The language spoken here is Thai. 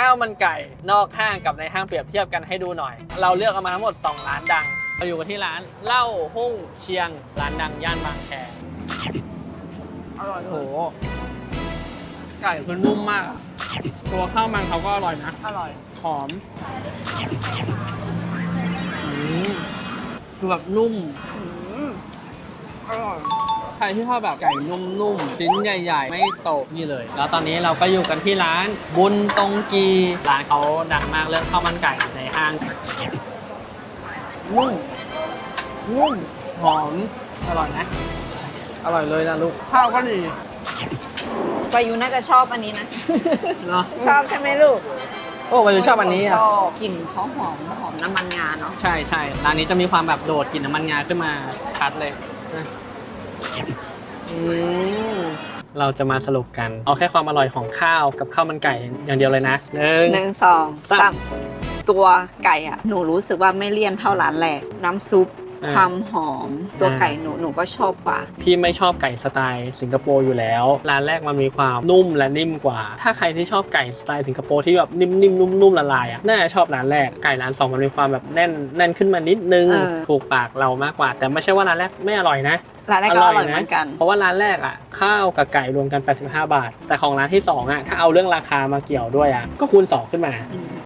ข้าวมันไก่นอกห้างกับในห้างเปรียบเทียบกันให้ดูหน่อย เราเลือกเอามาทั้งหมด 2 ร้านดังเราอยู่กันที่ร้านเหล้าหุ่งเชียง ร้านดังย่านบางแคอร่อยโอ้โหไก่คือนุ่มมากอะตัวข้าวมันเขาก็อร่อยนะ อร่อย หอมอืมคือแบบนุ่มอืมอร่อย ใครที่ชอบแบบไก่นุ่มๆชิ้นใหญ่ ๆ ไม่โตกนี่เลย แล้วตอนนี้เราก็อยู่กันที่ร้านบุญตงกีร้านเขาดังมากเรื่องข้าวมันไก่ในห้างนุ่มนุ่มหอมอร่อยนะอร่อยเลยนะลูกข้าวก็ดีปายุน่าจะชอบอันนี้นะ เนาะชอบใช่ไหมลูกโอ้วายุชอบอันนี้อะชอบกลิ่นเขาหอมหอมน้ำมันงาเนาะใช่ใช่ร้านนี้จะมีความแบบโดดกลิ่นน้ำมันงาขึ้นมาชัดเลยนะ อืมเราจะมาสรุปกัน เอาแค่ความอร่อยของข้าวกับข้าวมันไก่อย่างเดียวเลยนะหนึ่ง หนึ่งสองสาม สามตัวไก่อะ หนูรู้สึกว่าไม่เลี่ยนเท่าร้านแรกน้ำซุปอ่า ความหอมตัวอ่าไก่หนูหนูก็ชอบกว่า พี่ไม่ชอบไก่สไตล์สิงคโปร์อยู่แล้ว ร้านแรกมันมีความนุ่มและนิ่มกว่า ถ้าใครที่ชอบไก่สไตล์สิงคโปร์ที่แบบนิ่มๆนุ่มๆละลายอะน่าจะชอบร้านแรกไก่ร้านสองมันมีความแบบแน่นแน่นขึ้นมานิดนึงเออถูกปากเรามากกว่า แต่ไม่ใช่ว่าร้านแรกไม่อร่อยนะร้านแรกก็อร่อยเหมือนกัน เพราะว่าร้านแรกอะข้าวกับไก่รวมกัน 85 บาท แต่ของร้านที่สองอะถ้าเอาเรื่องราคามาเกี่ยวด้วยอะก็คูณสองขึ้นมา